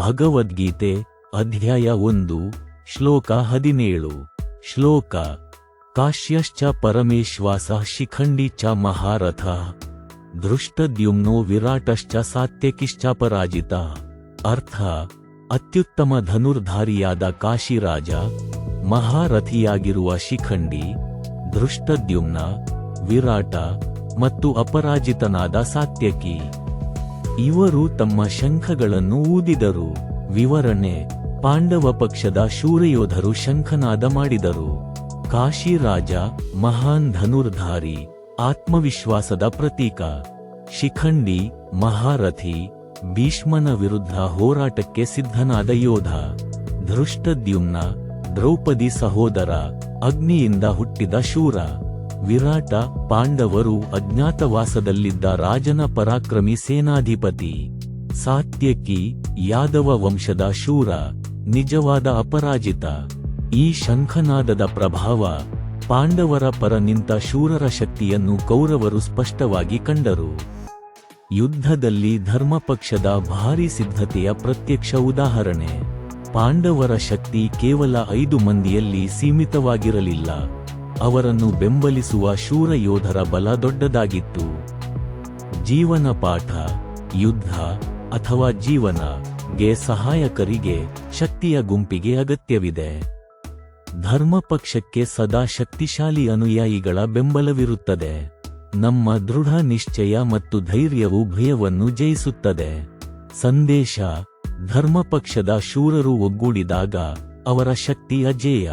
ಭಗವದ್ಗೀತೆ ಅಧ್ಯಾಯ ಒಂದು, ಶ್ಲೋಕ ಹದಿನೇಳು. ಶ್ಲೋಕ, ಕಾಶ್ಯಶ್ಚ ಪರಮೇಶ್ವಾಸ ಶಿಖಂಡಿ ಚ ಮಹಾರಥ, ದೃಷ್ಟದ್ಯುಮ್ನೋ ವಿರಾಟಶ್ಚ ಸಾತ್ಯಕಿಶ್ಚ ಪರಾಜಿತ. ಅರ್ಥ, ಅತ್ಯುತ್ತಮ ಧನುರ್ಧಾರಿಯಾದ ಕಾಶಿರಾಜ, ಮಹಾರಥಿಯಾಗಿರುವ ಶಿಖಂಡಿ, ದೃಷ್ಟದ್ಯುಮ್ನ, ವಿರಾಟ ಮತ್ತು ಅಪರಾಜಿತನಾದ ಸಾತ್ಯಕಿ. ಇವರು ತಮ್ಮ ಶಂಖಗಳನ್ನು ಊದಿದರು. ವಿವರಣೆ, ಪಾಂಡವ ಪಕ್ಷದ ಶೂರಯೋಧರು ಶಂಖನಾದ ಮಾಡಿದರು. ಕಾಶಿರಾಜ ಮಹಾನ್ ಧನುರ್ಧಾರಿ, ಆತ್ಮವಿಶ್ವಾಸದ ಪ್ರತೀಕ. ಶಿಖಂಡಿ, ಮಹಾರಥಿ, ಭೀಷ್ಮನ ವಿರುದ್ಧ ಹೋರಾಟಕ್ಕೆ ಸಿದ್ಧನಾದ ಯೋಧ. ಧೃಷ್ಟದ್ಯುಮ್ನ, ದ್ರೌಪದಿ ಸಹೋದರ, ಅಗ್ನಿಯಿಂದ ಹುಟ್ಟಿದ ಶೂರ. ವಿರಾಟ ಪಾಂಡವರು ಅಜ್ಞಾತವಾಸದಲ್ಲಿದ್ದ ರಾಜನ ಪರಾಕ್ರಮಿ ಸೇನಾಧಿಪತಿ ಸಾತ್ಯಕಿ ಯಾದವ ವಂಶದ ಶೂರ, ನಿಜವಾದ ಅಪರಾಜಿತ. ಈ ಶಂಖನಾದದ ಪ್ರಭಾವ ಪಾಂಡವರ ಪರ ನಿಂತ ಶೂರರ ಶಕ್ತಿಯನ್ನು ಕೌರವರು ಸ್ಪಷ್ಟವಾಗಿ ಕಂಡರು. ಯುದ್ಧದಲ್ಲಿ ಧರ್ಮಪಕ್ಷದ ಭಾರಿ ಸಿದ್ಧತೆಯ ಪ್ರತ್ಯಕ್ಷ ಉದಾಹರಣೆ. ಪಾಂಡವರ ಶಕ್ತಿ ಕೇವಲ ಐದು ಮಂದಿಯಲ್ಲಿ ಸೀಮಿತವಾಗಿರಲಿಲ್ಲ. ಅವರನ್ನು ಬೆಂಬಲಿಸುವ ಶೂರ ಯೋಧರ ಬಲ ದೊಡ್ಡದಾಗಿತ್ತು. ಜೀವನ ಪಾಠ, ಯುದ್ಧ ಅಥವಾ ಜೀವನ ಗೆ ಸಹಾಯಕರಿಗೆ ಶಕ್ತಿಯ ಗುಂಪಿಗೆ ಅಗತ್ಯವಿದೆ. ಧರ್ಮಪಕ್ಷಕ್ಕೆ ಸದಾ ಶಕ್ತಿಶಾಲಿ ಅನುಯಾಯಿಗಳ ಬೆಂಬಲವಿರುತ್ತದೆ. ನಮ್ಮ ದೃಢ ನಿಶ್ಚಯ ಮತ್ತು ಧೈರ್ಯವು ಭಯವನ್ನು ಜಯಿಸುತ್ತದೆ. ಸಂದೇಶ ಧರ್ಮಪಕ್ಷದ ಶೂರರು ಒಗ್ಗೂಡಿದಾಗ ಅವರ ಶಕ್ತಿ ಅಜೇಯ